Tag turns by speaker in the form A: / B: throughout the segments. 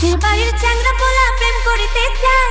A: পাশের বাড়ির চ্যাংরা পোলা প্রেম করিতে চায়।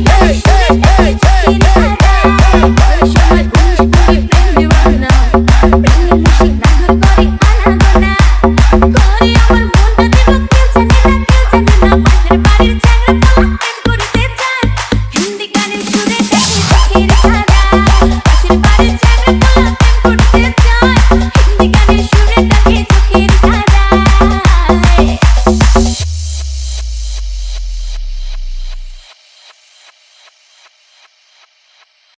A: hey.